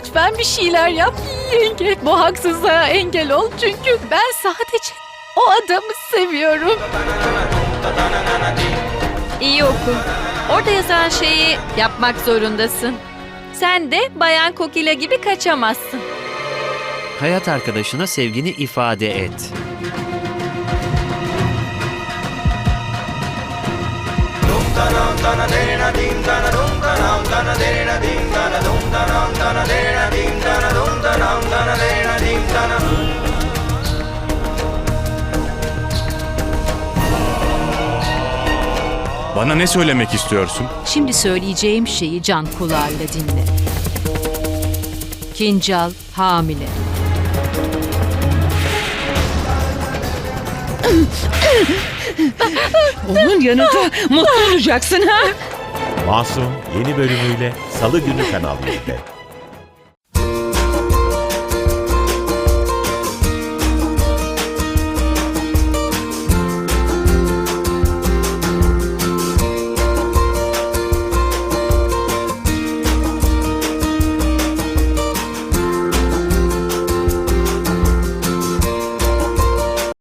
lütfen bir şeyler yap yenge. Bu haksızlığa engel ol çünkü ben sadece o adamı seviyorum. İyi oku. Orada yazan şeyi yapmak zorundasın. Sen de Bayan Kokila gibi kaçamazsın. Hayat arkadaşına sevgini ifade et. Bana ne söylemek istiyorsun? Şimdi söyleyeceğim şeyi can kulağıyla dinle. Kincal hamile. Onun yanında mutlu olacaksın ha? Masum yeni bölümüyle Salı günü Kanal 7'de.